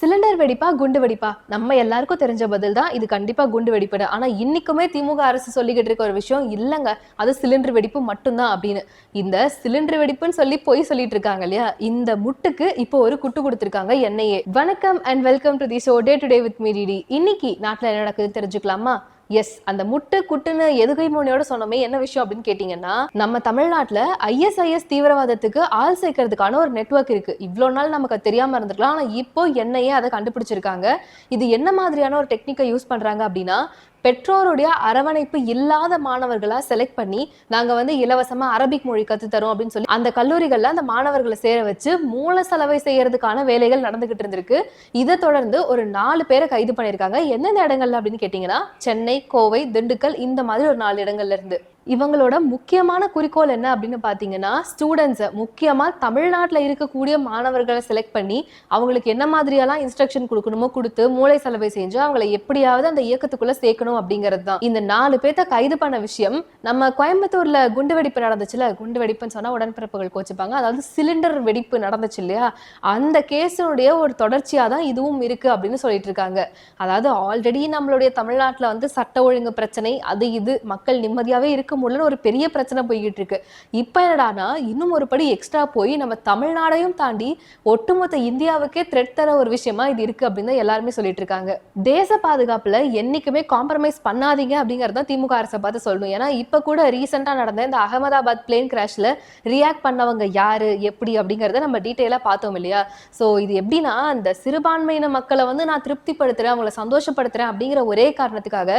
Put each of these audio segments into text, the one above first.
Cylinder வெடிப்பா குண்டு வெடிப்பா? நம்ம எல்லாருக்கும் தெரிஞ்ச பதில் தான் இது கண்டிப்பா குண்டு வெடிப்பு ஆனா இன்னைக்குமே திமுக அரசு சொல்லிக்கிட்டு இருக்க ஒரு விஷயம் இல்லைங்க. அது சிலிண்டர் வெடிப்பு மட்டும்தான் அப்படின்னு. இந்த சிலிண்டர் வெடிப்புன்னு சொல்லி போய் சொல்லிட்டு இருக்காங்க இல்லையா? இந்த முட்டுக்கு இப்போ ஒரு குட்டு கொடுத்துருக்காங்க என்னையே வணக்கம் and welcome to the show today with with மீடிடி இன்னைக்கு நாட்டுல என்ன நடக்குது தெரிஞ்சுக்கலாமா? எஸ் அந்த முட்டு குட்டுன்னு எதுகை மோனியோட சொன்னோமே என்ன விஷயம் அப்படின்னு கேட்டீங்கன்னா நம்ம தமிழ்நாட்டுல ஐஎஸ்ஐஎஸ் தீவிரவாதத்துக்கு ஆள் சேர்க்கறதுக்கான ஒரு நெட்வொர்க் இருக்கு. இவ்வளோ நாள் நமக்கு அது தெரியாம இருந்திருக்கலாம். ஆனா இப்போ என்னையே அதை கண்டுபிடிச்சிருக்காங்க. இது என்ன மாதிரியான ஒரு டெக்னிக்கை யூஸ் பண்றாங்க அப்படின்னா பெற்றோருடைய அரவணைப்பு இல்லாத மாணவர்களா செலக்ட் பண்ணி நாங்க வந்து இலவசமா அரபிக் மொழி கற்றுத்தரோம் அப்படின்னு சொல்லி அந்த கல்லூரிகள்ல அந்த மாணவர்களை சேர வச்சு மூல செலவை செய்யறதுக்கான வேலைகள் நடந்துகிட்டு இருந்திருக்கு. இதை தொடர்ந்து ஒரு நாலு பேரை கைது பண்ணியிருக்காங்க. எந்தெந்த இடங்கள்ல அப்படின்னு கேட்டீங்கன்னா சென்னை கோவை திண்டுக்கல் இந்த மாதிரி ஒரு நாலு இடங்கள்ல இருந்து. இவங்களோட முக்கியமான குறிக்கோள் என்ன அப்படின்னு பார்த்தீங்கன்னா ஸ்டூடெண்ட்ஸை முக்கியமாக தமிழ்நாட்டில் இருக்கக்கூடிய மாணவர்களை செலக்ட் பண்ணி அவங்களுக்கு என்ன மாதிரியெல்லாம் இன்ஸ்ட்ரக்ஷன் கொடுக்கணுமோ கொடுத்து மூளை செலவை செஞ்சு அவங்கள எப்படியாவது அந்த இயக்கத்துக்குள்ளே சேர்க்கணும் அப்படிங்கிறது தான். இந்த நாலு பேர்த்த கைது பண்ண விஷயம் நம்ம கோயம்புத்தூரில் குண்டு வெடிப்பு நடந்துச்சுல குண்டு வெடிப்புன்னு சொன்னால் உடன்பிறப்புகள் கோச்சிப்பாங்க. அதாவது சிலிண்டர் வெடிப்பு நடந்துச்சு இல்லையா? அந்த கேஸினுடைய ஒரு தொடர்ச்சியாக தான் இதுவும் இருக்குது அப்படின்னு சொல்லிட்டு இருக்காங்க. அதாவது ஆல்ரெடி நம்மளுடைய தமிழ்நாட்டில் வந்து சட்ட ஒழுங்கு பிரச்சனை அது இது மக்கள் நிம்மதியாகவே இருக்க முடியலன்னு ஒரு பெரிய பிரச்சனை போய்கிட்டு இருக்கு இப்போ என்னடானா இன்னும் ஒரு படி எக்ஸ்ட்ரா போய் நம்ம தமிழ்நாடையும் தாண்டி ஒட்டுமொத்த இந்தியாவுக்கே த்ரெட் தர ஒரு விஷயமா இது இருக்கு அப்படின்னு தான் எல்லாருமே சொல்லிட்டு இருக்காங்க தேச பாதுகாப்புல என்னைக்குமே காம்ப்ரமைஸ் பண்ணாதீங்க அப்படிங்கறத திமுக அரசை பார்த்து சொல்லணும். ஏன்னா இப்ப கூட ரீசெண்டா நடந்த இந்த அகமதாபாத் பிளேன் கிராஷ்ல ரியாக்ட் பண்ணவங்க யாரு எப்படி அப்படிங்கறத நம்ம டீட்டெயிலா பார்த்தோம் இல்லையா? சோ இது எப்படின்னா அந்த சிறுபான்மையின மக்களை வந்து நான் திருப்திப்படுத்துறேன் அவங்கள சந்தோஷப்படுத்துறேன் அப்படிங்கிற ஒரே காரணத்துக்காக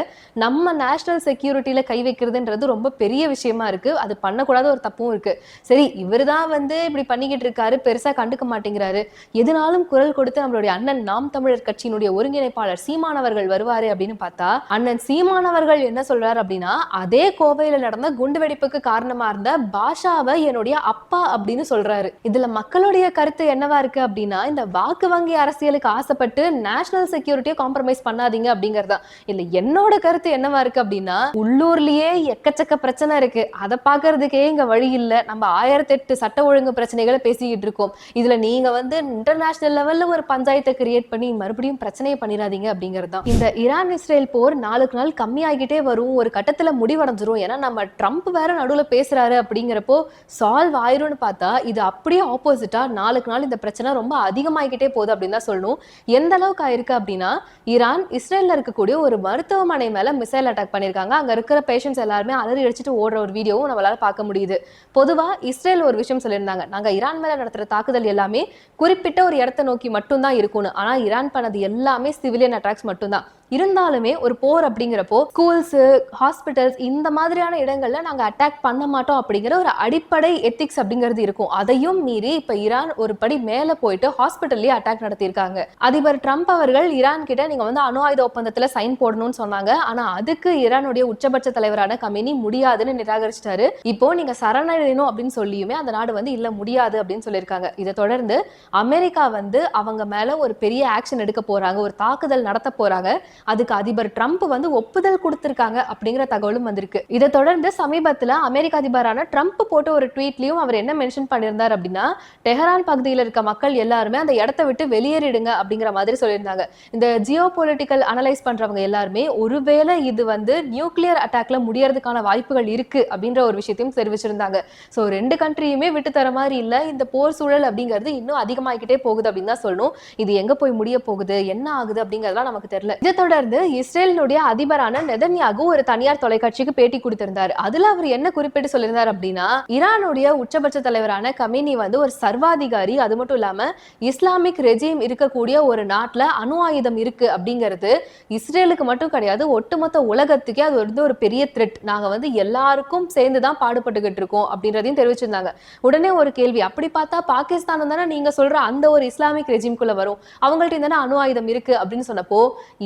நம்ம நேஷனல் செக்யூரிட்டியில கை வைக்கிறதுன்றது ரொம்ப பெரிய விஷயமா இருக்கு. அது பண்ணக்கூடாத ஒரு தப்பும் இருக்கு. சரி இவர் தான் வந்து இப்படி பண்ணிக்கிட்டு இருக்காரு பெருசா கண்டுக்க மாட்டேங்கிறாரு. எதுனாலும் குரல் கொடுத்து நம்மளுடைய அண்ணன் நாம் தமிழர் கட்சியினுடைய ஒருங்கிணைப்பாளர் சீமானவர்கள் வருவாரு அப்படின்னு பார்த்தா அண்ணன் சீமானவர்கள் என்ன சொல்றாரு அப்படின்னா அதே கோவையில நடந்த குண்டு வெடிப்புக்கு காரணமா இருந்த பாஷாவை என்னுடைய அப்பா அப்படின்னு சொல்றாரு. இதுல மக்களுடைய கருத்து என்னவா இருக்கு அப்படின்னா இந்த வாக்கு வங்கி அரசியலுக்கு ஆசைப்பட்டு நேஷனல் செக்யூரிட்டியை காம்ப்ரமைஸ் பண்ணாதீங்க அப்படிங்கறதா இல்ல என்னோட கருத்து என்னவா இருக்கு அப்படின்னா உள்ளூர்லயே எக்கச்சக்க பிரச்சனை இருக்கு. அதை பாக்குறதுக்கே இங்க வழி இல்ல. நம்ம ஆயிரத்தி எட்டு சட்ட ஒழுங்கு பிரச்சனைகளை பேசிக்கிட்டு இருக்கோம். இதுல நீங்க வந்து இன்டர்நேஷனல் லெவல்ல ஒரு பஞ்சாயத்தை கிரியேட் பண்ணி மறுபடியும் பிரச்சனையை பண்ணிடாதீங்க அப்படிங்கிறது தான் இந்த ஈரான் இஸ்ரேல் போர் நாளுக்கு நாள் கம்மியாகிட்டே வரும். ஒரு கட்டத்துல முடிவடைஞ்சிரும். ஏன்னா நம்ம ட்ரம்ப் வேற நடுவுல பேசுறாரு அப்படிங்கிறப்போ சால்வ் ஆயிரும்னு பார்த்தா இது அப்படியே ஆப்போசிட்டா நாளுக்கு நாள் இந்த பிரச்சனை ரொம்ப அதிகமாகிக்கிட்டே போகுது அப்படின்னு தான் சொல்லணும். எந்த அளவுக்கு ஆயிருக்கு அப்படின்னா ஈரான் இஸ்ரேல்ல இருக்கக்கூடிய ஒரு மருத்துவமனை மேல மிசைல் அட்டாக் பண்ணிருக்காங்க அங்க இருக்கிற பேஷண்ட்ஸ் எல்லாருமே அலறி அடிச்சுட்டு ஓடுற ஒரு வீடியோவும் நம்மளால பார்க்க முடியுது. பொதுவா இஸ்ரேல் ஒரு விஷயம் சொல்லியிருந்தாங்க. நாங்க ஈரான் மேல நடத்துற தாக்குதல் எல்லாமே குறிப்பிட்ட ஒரு இடத்தை நோக்கி மட்டும்தான் இருக்கும்னு. ஆனா ஈரான் பண்ணது எல்லாமே சிவிலியன் அட்டாக்ஸ் மட்டும்தான். இருந்தாலுமே ஒரு போர் அப்படிங்கிறப்போ ஸ்கூல்ஸ் ஹாஸ்பிட்டல்ஸ் இந்த மாதிரியான இடங்கள்ல நாங்க அட்டாக் பண்ண மாட்டோம் அப்படிங்கிற ஒரு அடிப்படை எத்திக்ஸ் அப்படிங்கிறது இருக்கும். அதையும் மீறி இப்ப ஈரான் ஒரு படி மேல போயிட்டு ஹாஸ்பிட்டல்லயே அட்டாக் நடத்தியிருக்காங்க. அதிபர் ட்ரம்ப் அவர்கள் ஈரான் கிட்ட நீங்க வந்து அணு ஆயுத ஒப்பந்தத்துல சைன் போடணும்னு சொன்னாங்க. ஆனா அதுக்கு ஈரானுடைய உச்சபட்ச தலைவரான கமினி முடியாதுன்னு நிராகரிச்சிட்டாரு. இப்போ நீங்க சரணடையணும் அப்படின்னு சொல்லியுமே அந்த நாடு வந்து இல்ல முடியாது அப்படின்னு சொல்லியிருக்காங்க. இதை தொடர்ந்து அமெரிக்கா வந்து அவங்க மேல ஒரு பெரிய ஆக்ஷன் எடுக்க போறாங்க. ஒரு தாக்குதல் நடத்த போறாங்க. அதுக்கு அதிபர் ட்ரம்ப் வந்து ஒப்புதல் கொடுத்திருக்காங்க அப்படிங்கிற தகவலும் வந்திருக்கு. இதை தொடர்ந்து சமீபத்தில் அமெரிக்க அதிபரான ட்ரம்ப் போட்ட ஒரு ட்வீட்லயும் அவர் என்ன மென்ஷன் பண்ணியிருந்தார் அப்படின்னா டெஹரான் பகுதியில் இருக்க மக்கள் எல்லாருமே அந்த இடத்த விட்டு வெளியேறிடுங்க அப்படிங்கிற மாதிரி சொல்லியிருந்தாங்க. இந்த ஜியோ பொலிட்டிக்கல் அனலைஸ் பண்றவங்க எல்லாருமே ஒருவேளை இது வந்து நியூக்ளியர் அட்டாக்ல முடியறதுக்கான வாய்ப்புகள் இருக்கு அப்படின்ற ஒரு விஷயத்தையும் தெரிவிச்சிருந்தாங்க. ஸோ ரெண்டு கண்ட்ரியுமே விட்டு தர மாதிரி இல்லை. இந்த போர் சூழல் அப்படிங்கிறது இன்னும் அதிகமாகிக்கிட்டே போகுது அப்படின்னு தான் சொல்லணும். இது எங்க போய் முடிய போகுது? என்ன ஆகுது அப்படிங்கிறதுலாம் நமக்கு தெரியல. இதை தொடர்ந்து இஸ்ரேலினுடைய அதிபரான நெதன்யாகு ஒரு தனியார் தொலைக்காட்சிக்கு பேட்டி கொடுத்திருந்தார். அதுல அவர் என்ன குறிப்பிட்டு சொல்லியிருந்தார் அப்படின்னா ஈரானுடைய உச்சபட்ச தலைவரான கமினி வந்து ஒரு சர்வாதிகாரி. அது மட்டும் இல்லாம இஸ்லாமிக் ரெஜிம் இருக்கக்கூடிய ஒரு நாட்டுல அணு ஆயுதம் இருக்கு அப்படிங்கிறது இஸ்ரேலுக்கு மட்டும் கிடையாது ஒட்டுமொத்த உலகத்துக்கே அது வந்து ஒரு பெரிய த்ரெட் நாங்க வந்து எல்லாருக்கும் சேர்ந்து தான் பாடுபட்டுக்கிட்டு இருக்கோம் அப்படின்றதையும் தெரிவிச்சிருந்தாங்க. உடனே ஒரு கேள்வி அப்படி பார்த்தா பாகிஸ்தான் தானே நீங்க சொல்ற அந்த ஒரு இஸ்லாமிக் ரெஜிம்குள்ள வரும். அவங்கள்ட்ட தானே அணு ஆயுதம் இருக்கு அப்படின்னு சொன்னப்போ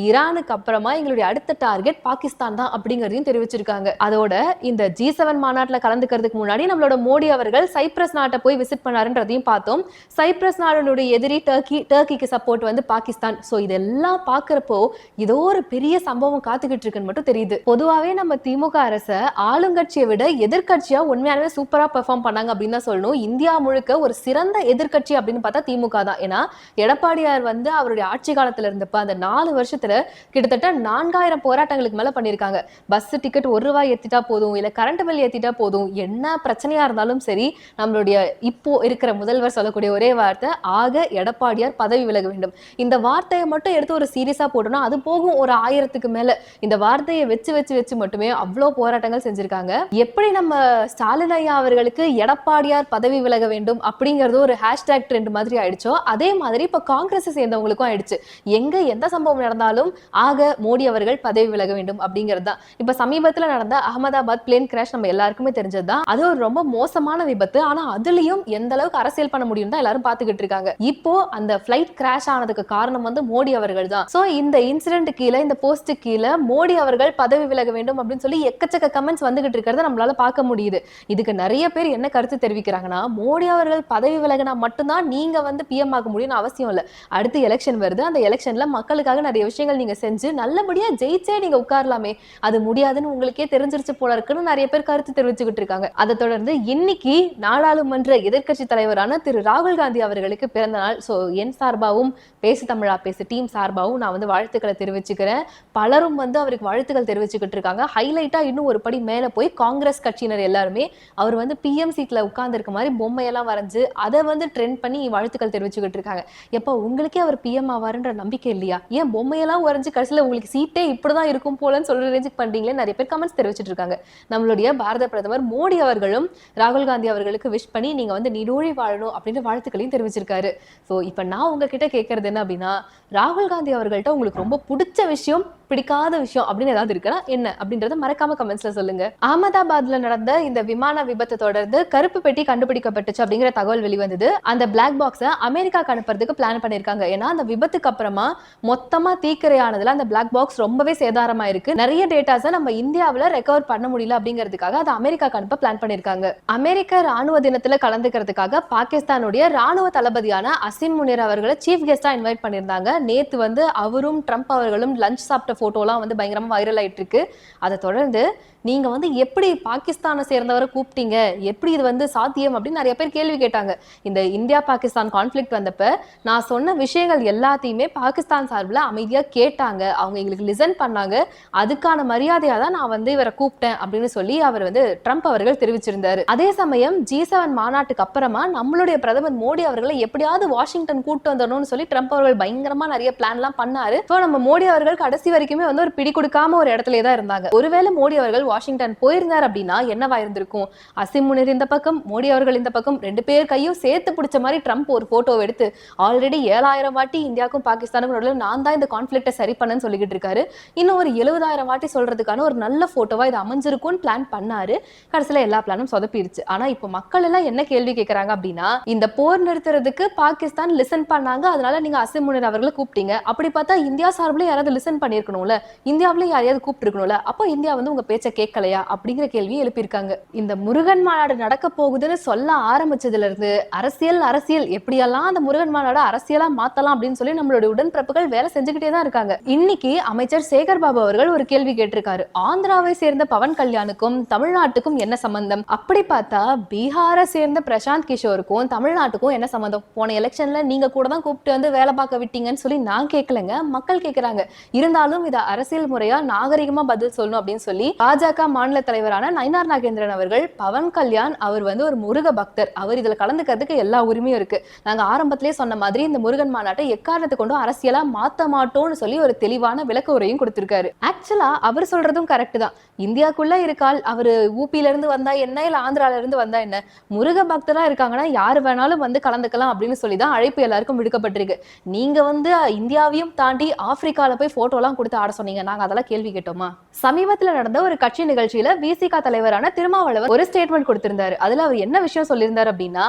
ஈரான் ஈரானுக்கு அப்புறமா எங்களுடைய அடுத்த டார்கெட் பாகிஸ்தான் தான் அப்படிங்கறதையும் தெரிவிச்சிருக்காங்க. அதோட இந்த ஜி செவன் மாநாட்டுல கலந்துக்கிறதுக்கு முன்னாடி நம்மளோட மோடி அவர்கள் சைப்ரஸ் நாட்டை போய் விசிட் பண்ணாருன்றதையும் பார்த்தோம். சைப்ரஸ் நாடுடைய எதிரி டர்க்கி டர்க்கிக்கு சப்போர்ட் வந்து பாகிஸ்தான். ஸோ இதெல்லாம் பார்க்குறப்போ ஏதோ ஒரு பெரிய சம்பவம் காத்துக்கிட்டு இருக்குன்னு மட்டும் தெரியுது. பொதுவாகவே நம்ம திமுக அரசை ஆளுங்கட்சியை விட எதிர்கட்சியா உண்மையானவே சூப்பரா பெர்ஃபார்ம் பண்ணாங்க அப்படின்னு தான் சொல்லணும். இந்தியா முழுக்க ஒரு சிறந்த எதிர்க்கட்சி அப்படின்னு பார்த்தா திமுக தான். ஏன்னா எடப்பாடியார் வந்து அவருடைய ஆட்சி காலத்துல இருந்தப்ப அந்த நாலு வருஷத்துல கிட்டத்தட்ட நான்காயிரம் போராட்டங்களுக்கு மேல பண்ணியிருக்காங்க. பஸ் டிக்கெட் ஒரு ரூபாய் ஏத்திட்டா போதும் இல்ல கரண்ட் பில் ஏத்திட்டா போதும் என்ன பிரச்சனையா இருந்தாலும் சரி நம்மளுடைய இப்போ இருக்கிற முதல்வர் சொல்லக்கூடிய ஒரே வார்த்தை ஆக எடப்பாடியார் பதவி விலக வேண்டும். இந்த வார்த்தையை மட்டும் எடுத்து ஒரு சீரியஸா போட்டோம்னா அது போகும் ஒரு ஆயிரத்துக்கு மேல. இந்த வார்த்தையை வச்சு வச்சு வச்சு மட்டுமே அவ்வளோ போராட்டங்கள் செஞ்சிருக்காங்க. எப்படி நம்ம ஸ்டாலின் ஐயா அவர்களுக்கு எடப்பாடியார் பதவி விலக வேண்டும் அப்படிங்கிறது ஒரு ஹேஷ்டேக் ட்ரெண்ட் மாதிரி ஆயிடுச்சோ அதே மாதிரி இப்ப காங்கிரஸ் சேர்ந்தவங்களுக்கும் ஆயிடுச்சு. எங்க எந்த சம்பவம் நடந்தாலும் ஆக மோடி அவர்கள் பதவி விலக வேண்டும் அப்படிங்கிறது தான் இப்ப சமீபத்துல நடந்த அகமதாபாத் பிளேன் கிராஷ் நம்ம எல்லாருக்குமே தெரிஞ்சது தான் அது ஒரு ரொம்ப மோசமான விபத்து. ஆனா அதுலயும் எந்த அளவுக்கு அரசியல் பண்ண முடியும் தான் எல்லாரும் பாத்துக்கிட்டு இருக்காங்க. இப்போ அந்த ஃபிளைட் கிராஷ் ஆனதுக்கு காரணம் வந்து மோடி அவர்கள் தான் சோ இந்த இன்சிடென்ட் கீழே இந்த போஸ்ட் கீழே மோடி அவர்கள் பதவி விலக வேண்டும் அப்படின்னு சொல்லி எக்கச்சக்க கமெண்ட்ஸ் வந்துகிட்டு இருக்கிறத நம்மளால பார்க்க முடியுது. இதுக்கு நிறைய பேர் என்ன கருத்து தெரிவிக்கிறாங்கன்னா மோடி அவர்கள் பதவி விலகினா மட்டும்தான் நீங்க வந்து பிஎம் ஆக முடியும்னு அவசியம் இல்லை. அடுத்து எலெக்ஷன் வருது. அந்த எலெக்ஷன்ல மக்களுக்காக நிறைய விஷயங்கள் நீங்க செஞ்சு நல்லபடியா ஜெயிச்சே நீங்க உட்காரலாமே. அது முடியாதுன்னு உங்களுக்கே தெரிஞ்சிருச்சு போல இருக்குன்னு நிறைய பேர் கருத்து தெரிவிச்சுக்கிட்டு இருக்காங்க. அதை தொடர்ந்து இன்னைக்கு நாடாளுமன்ற எதிர்க்கட்சி தலைவரான திரு ராகுல் காந்தி அவர்களுக்கு பிறந்த நாள். ஸோ என் சார்பாகவும் பேசு தமிழா பேசு டீம் சார்பாகவும் நான் வந்து வாழ்த்துக்களை தெரிவிச்சுக்கிறேன். பலரும் வந்து அவருக்கு வாழ்த்துக்கள் தெரிவிச்சுக்கிட்டு இருக்காங்க. ஹைலைட்டா இன்னும் ஒரு படி மேல போய் காங்கிரஸ் கட்சியினர் எல்லாருமே அவர் வந்து பிஎம் சீட்ல உட்கார்ந்துருக்க மாதிரி பொம்மையெல்லாம் வரைஞ்சு அதை வந்து ட்ரெண்ட் பண்ணி வாழ்த்துக்கள் தெரிவிச்சுக்கிட்டு இருக்காங்க. எப்போ உங்களுக்கே அவர் பிஎம் ஆவாருன்ற நம்பிக்கை இல்லையா? ஏன் பொம்மையெல்லாம் வரைஞ்சு கடைசியில் உங்களுக்கு சீட்டே இப்படி தான் இருக்கும் போலன்னு சொல்ற ரேஞ்சுக்கு பண்ணுறீங்களே நிறைய பேர் கமெண்ட்ஸ் தெரிவிச்சிட்டு இருக்காங்க. நம்மளுடைய பாரத பிரதமர் மோடி அவர்களும் ராகுல் காந்தி அவர்களுக்கு விஷ் பண்ணி நீங்கள் வந்து நீடூழி வாழணும் அப்படின்ற வாழ்த்துக்களையும் தெரிவிச்சிருக்காரு. ஸோ இப்போ நான் உங்ககிட்ட கேட்கறது என்ன அப்படின்னா ராகுல் காந்தி அவர்கள்ட்ட உங்களுக்கு ரொம்ப பிடிச்ச விஷயம் பிடிக்காத விஷயம் அப்படின்னு ஏதாவது இருக்குன்னா என்ன அப்படின்றத மறக்காம கமெண்ட்ஸ்ல சொல்லுங்க. அகமதாபாத்ல நடந்த இந்த விமான விபத்தை தொடர்ந்து கருப்பு பெட்டி கண்டுபிடிக்கப்பட்டுச்சு அப்படிங்கிற தகவல் வெளிவந்தது. அந்த பிளாக் பாக்ஸை அமெரிக்காக்கு அனுப்புறதுக்கு பிளான் பண்ணிருக்காங்க ஏன்னா அந்த விபத்துக்கு அப்புறமா மொத்தமா தீக்கிரையானதுல அந்த பிளாக் பாக்ஸ் ரொம்பவே சேதாரமா இருக்கு நிறைய டேட்டாஸை நம்ம இந்தியாவில் ரெக்கவர் பண்ண முடியல அப்படிங்கிறதுக்காக அதை அமெரிக்காக்கு அனுப்ப பிளான் பண்ணிருக்காங்க அமெரிக்க ராணுவ தினத்துல கலந்துக்கிறதுக்காக பாகிஸ்தானுடைய ராணுவ தளபதியான அசிம் முனிர் அவர்களை சீஃப் கெஸ்டா இன்வைட் பண்ணியிருந்தாங்க. நேத்து வந்து அவரும் ட்ரம்ப் அவர்களும் லஞ்ச் சாப்பிட்ட போட்டோலாம் வந்து பயங்கரமா வைரல் ஆயிட்டு இருக்கு அதை தொடர்ந்து நீங்க வந்து எப்படி பாகிஸ்தானை சேர்ந்தவரை கூப்பிட்டீங்க? எப்படி இது வந்து சாத்தியம்? அப்படின்னு நிறைய பேர் கேள்வி கேட்டாங்க. இந்த இந்தியா பாகிஸ்தான் கான்ஃபிளிக் வந்தப்ப நான் சொன்ன விஷயங்கள் எல்லாத்தையுமே பாகிஸ்தான் சார்பில் அமைதியாக கேட்டாங்க. அவங்க எங்களுக்கு லிசன் பண்ணாங்க. அதுக்கான மரியாதையாக தான் நான் வந்து இவரை கூப்பிட்டேன் அப்படின்னு சொல்லி அவர் வந்து ட்ரம்ப் அவர்கள் தெரிவிச்சிருந்தாரு. அதே சமயம் ஜி செவன் மாநாட்டுக்கு அப்புறமா நம்மளுடைய பிரதமர் மோடி அவர்களை எப்படியாவது வாஷிங்டன் கூட்டு வந்துடணும்னு சொல்லி ட்ரம்ப் அவர்கள் பயங்கரமா நிறைய பிளான்லாம் பண்ணாரு. ஸோ நம்ம மோடி அவர்கள் கடைசி வரைக்குமே வந்து ஒரு பிடி கொடுக்காம ஒரு இடத்துல தான் இருந்தாங்க. ஒருவேளை மோடி அவர்கள் வாஷிங்டன் போயிருந்தார் அப்படின்னா என்னவா இருந்திருக்கும்? அசிம் முனிர் இந்த பக்கம் மோடி அவர்கள் இந்த பக்கம் ரெண்டு பேர் கையும் சேர்த்து பிடிச்ச மாதிரி ட்ரம்ப் ஒரு போட்டோ எடுத்து ஆல்ரெடி ஏழாயிரம் வாட்டி இந்தியாவுக்கும் பாகிஸ்தானுக்கும் நடுவில் நான் தான் இந்த கான்ஃபிளிக்டை சரி பண்ணேன்னு சொல்லிக்கிட்டு இருக்காரு. இன்னும் ஒரு எழுபதாயிரம் வாட்டி சொல்றதுக்கான ஒரு நல்ல போட்டோவா இது அமைஞ்சிருக்கும்னு பிளான் பண்ணாரு. கடைசியில எல்லா பிளானும் சொதப்பிடுச்சு. ஆனா இப்போ மக்கள் எல்லாம் என்ன கேள்வி கேட்கறாங்க அப்படின்னா இந்த போர் நிறுத்துறதுக்கு பாகிஸ்தான் லிசன் பண்ணாங்க. அதனால நீங்க அசிம் முனிர் அவர்களை கூப்பிட்டீங்க. அப்படி பார்த்தா இந்தியா சார்பில் யாராவது லிசன் பண்ணியிருக்கணும்ல? இந்தியாவிலே யாரையாவது கூப்பிட்டுருக்கணும்ல? அப்போ இந்தியா வந்து உங்க பேச்சை கேட்கலையா அப்படிங்கிற கேள்வியை எழுப்பியிருக்காங்க. இந்த முருகன் மாநாடு நடக்க போகுதுன்னு சொல்ல ஆரம்பிச்சதுல இருந்து அரசியல் அரசியல் எப்படியெல்லாம் அந்த முருகன் மாநாடு அரசியலா மாத்தலாம் அப்படின்னு சொல்லி நம்மளுடைய உடன்பிறப்புகள் வேலை செஞ்சுக்கிட்டே தான் இருக்காங்க. இன்னைக்கு அமைச்சர் சேகர் பாபு அவர்கள் ஒரு கேள்வி கேட்டிருக்காரு. ஆந்திராவை சேர்ந்த பவன் கல்யாணுக்கும் தமிழ்நாட்டுக்கும் என்ன சம்பந்தம்? அப்படி பார்த்தா பீகாரை சேர்ந்த பிரசாந்த் கிஷோருக்கும் தமிழ்நாட்டுக்கும் என்ன சம்பந்தம்? போன எலெக்ஷன்ல நீங்க கூட தான் கூப்பிட்டு வந்து வேலை பார்க்க விட்டீங்கன்னு சொல்லி நான் கேட்கலங்க. மக்கள் கேட்கறாங்க. இருந்தாலும் இதை அரசியல் முறையா நாகரிகமா பதில் சொல்லணும் அப்படின்னு சொல்லி பாஜக மாநில தலைவரான நயினார் நாகேந்திரன் அவர்கள் பவன் கல்யாண் அவர் வந்து ஒரு முருக பக்தர். அவர் இதுல கலந்துக்கிறதுக்கு எல்லா உரிமையும் இருக்கு. நாங்க ஆரம்பத்திலேயே சொன்ன மாதிரி இந்த முருகன் மாநாட்டை எக்காரணத்தை கொண்டும் அரசியலா மாத்த மாட்டோம்னு சொல்லி ஒரு தெளிவான விளக்க உரையும் கொடுத்திருக்காரு. ஆக்சுவலா அவர் சொல்றதும் கரெக்ட் தான். இந்தியாக்குள்ள இருக்கால் அவர் ஊபில இருந்து வந்தா என்ன இல்ல ஆந்திரால இருந்து வந்தா என்ன? முருக பக்தரா இருக்காங்கன்னா யார் வேணாலும் வந்து கலந்துக்கலாம் அப்படின்னு சொல்லி தான் அழைப்பு எல்லாருக்கும் விடுக்கப்பட்டிருக்கு. நீங்க வந்து இந்தியாவையும் தாண்டி ஆப்பிரிக்கால போய் போட்டோலாம் கொடுத்து ஆட சொன்னீங்க. நாங்க அதெல்லாம் கேள்வி கேட்டோமா? சமீபத்துல நடந்த ஒரு கட்சி நிகழ்ச்சி நிகழ்ச்சியில விசிகா தலைவரான திருமாவளவன் ஒரு ஸ்டேட்மெண்ட் கொடுத்திருந்தாரு. அதுல அவர் என்ன விஷயம் சொல்லியிருந்தார் அப்படின்னா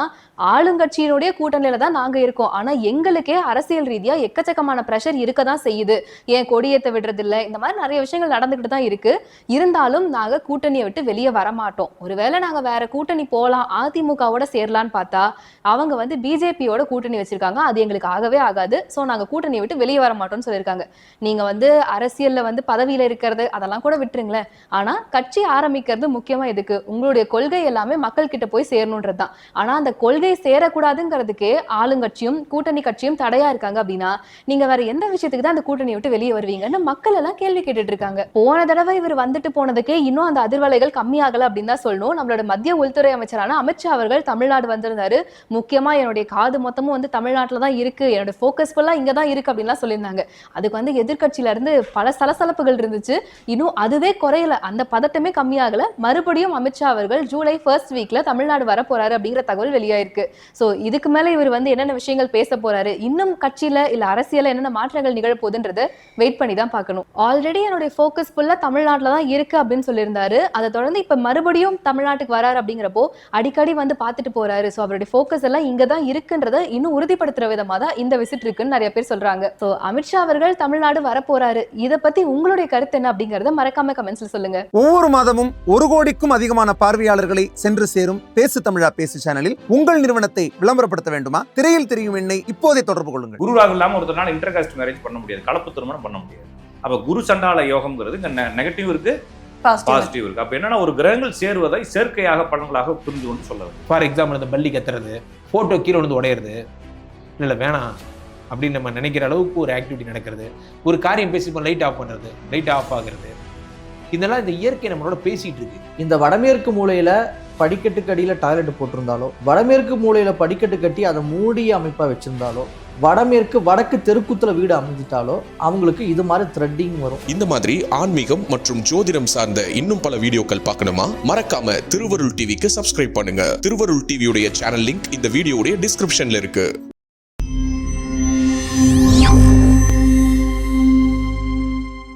ஆளுங்கட்சியினுடைய கூட்டணியில தான் நாங்க இருக்கோம். ஆனா எங்களுக்கே அரசியல் ரீதியா எக்கச்சக்கமான பிரஷர் இருக்க தான் செய்யுது. ஏன் கொடியேற்ற விடுறது இல்ல இந்த மாதிரி நிறைய விஷயங்கள் நடந்துகிட்டு தான் இருக்கு. இருந்தாலும் நாங்க கூட்டணியை விட்டு வெளியே வர மாட்டோம் ஒருவேளை நாங்க வேற கூட்டணி போலாம் அதிமுகவோட சேரலான்னு பார்த்தா அவங்க வந்து பிஜேபியோட கூட்டணி வச்சிருக்காங்க. அது எங்களுக்கு ஆகவே ஆகாது. சோ நாங்க கூட்டணியை விட்டு வெளியே வர மாட்டோம்னு சொல்லியிருக்காங்க. நீங்க வந்து அரசியல்ல வந்து பதவியில இருக்கிறது அதெல்லாம் கூட விட்டுருங்களேன். ஆனா கட்சி ஆரம்பிக்கிறது முக்கியமா எதுக்கு? உங்களுடைய கொள்கை எல்லாமே மக்கள் கிட்ட போய் சேரணுன்றதுதான். ஆனா அந்த கொள்கை சேரக்கூடாதுங்கிறதுக்கே ஆளுங்கட்சியும் கூட்டணி கட்சியும் தடையா இருக்காங்க அப்படின்னா நீங்க வேற எந்த விஷயத்துக்கு தான் அந்த கூட்டணி விட்டு வெளியே வருவீங்கன்னு மக்கள் எல்லாம் கேள்வி கேட்டுட்டு இருக்காங்க போன தடவை இவர் வந்துட்டு போனதுக்கே இன்னும் அந்த அதிர்வலைகள் கம்மியாகல அப்படின்னு தான் சொல்லணும். நம்மளோட மத்திய உள்துறை அமைச்சரான அமித்ஷா அவர்கள் தமிழ்நாடு வந்திருந்தாரு. முக்கியமா என்னுடைய காது மொத்தமும் வந்து தமிழ்நாட்டில் தான் இருக்கு. என்னோட ஃபோக்கஸ் ஃபுல்லா இங்கே தான் இருக்கு அப்படின்லாம் சொல்லியிருந்தாங்க. அதுக்கு வந்து எதிர்கட்சியில இருந்து பல சலசலப்புகள் இருந்துச்சு. இன்னும் அதுவே குறையல. அந்த பதட்டமே கம்மியாகல. மறுபடியும் அமித்ஷா அவர்கள் ஜூலை ஃபர்ஸ்ட் வீக்ல தமிழ்நாடு வர போறாரு அப்படிங்கிற தகவல் வெளியாயிருக்கு. ஸோ இதுக்கு மேல இவர் வந்து என்னென்ன விஷயங்கள் பேச போறாரு? இன்னும் கட்சியில இல்ல அரசியல என்னென்ன மாற்றங்கள் நிகழ வெயிட் பண்ணி தான் பார்க்கணும். ஆல்ரெடி என்னுடைய ஃபோக்கஸ் ஃபுல்லா தமிழ்நாட்டில் தான் இருக்கு அப்படின்னு சொல்லியிருந்தாரு. அதை தொடர்ந்து இப்ப மறுபடியும் தமிழ்நாட்டுக்கு வராரு அப்படிங்கிறப்போ அடிக்கடி வந்து பார்த்துட்டு போறாரு. ஸோ அவருடைய ஃபோக்கஸ் எல்லாம் இங்க தான் இருக்குன்றத இன்னும் உறுதிப்படுத்துற விதமா தான் இந்த விசிட் இருக்குன்னு நிறைய பேர் சொல்றாங்க. ஸோ அமித்ஷா அவர்கள் தமிழ்நாடு வர போறாரு. இத பத்தி உங்களுடைய கருத்து என்ன அப்படிங்கறத மறக்காம கமெண்ட்ஸ்ல சொல்லுங்க. ஒவ்வொரு மாதமும் ஒரு கோடிக்கும் அதிகமான பார்வையாளர்களை சென்று சேரும் பேசு தமிழா பேசு சேனலில் உங்கள் நிறுவனத்தை விளம்பரப்படுத்த வேண்டுமா? திரையில் தெரியும் எண்ணை இப்போதே தொடர்பு கொள்ளுங்கள். குருவாக இல்லாம ஒருத்தனால இன்டர் காஸ்ட் மேரேஜ் பண்ண முடியாது. கலப்பு திருமணம் பண்ண முடியாது. அப்ப குரு சண்டால யோகம்ங்கிறது நெகட்டிவ் இருக்கு பாசிட்டிவ் இருக்கு. அப்ப என்னன்னா ஒரு கிரகங்கள் சேருவதை சேர்க்கையாக பலன்களாக புரிந்து கொண்டு சொல்ல ஃபார் எக்ஸாம்பிள் இந்த பள்ளி கத்துறது ஃபோட்டோ கீழே வந்து உடையிறது. இல்லை வேணாம். அப்படின்னு நம்ம நினைக்கிற அளவுக்கு ஒரு ஆக்டிவிட்டி நடக்கிறது. ஒரு காரியம் பேசி லைட் ஆஃப் பண்ணுறது லைட் ஆஃப் ஆகுறது. இதெல்லாம் இந்த இயற்கை நம்மளோட பேசிட்டு இருக்கு. இந்த வடமேற்கு மூலையில படிக்கட்டுக்கு அடியில் டாய்லெட் போட்டிருந்தாலோ வடமேற்கு மூலையில படிக்கட்டு கட்டி அதை மூடிய அமைப்பா வச்சிருந்தாலோ வடமேற்கு வடக்கு தெருக்குத்துல வீடு அமைஞ்சிட்டாலோ அவங்களுக்கு இது மாதிரி த்ரெட்டிங் வரும். இந்த மாதிரி ஆன்மீகம் மற்றும் ஜோதிடம் சார்ந்த இன்னும் பல வீடியோக்கள் பார்க்கணுமா? மறக்காம திருவருள் டிவிக்கு சப்ஸ்கிரைப் பண்ணுங்க. திருவருள் டிவியுடைய சேனல் லிங்க் இந்த வீடியோடைய டிஸ்கிரிப்ஷன்ல இருக்கு.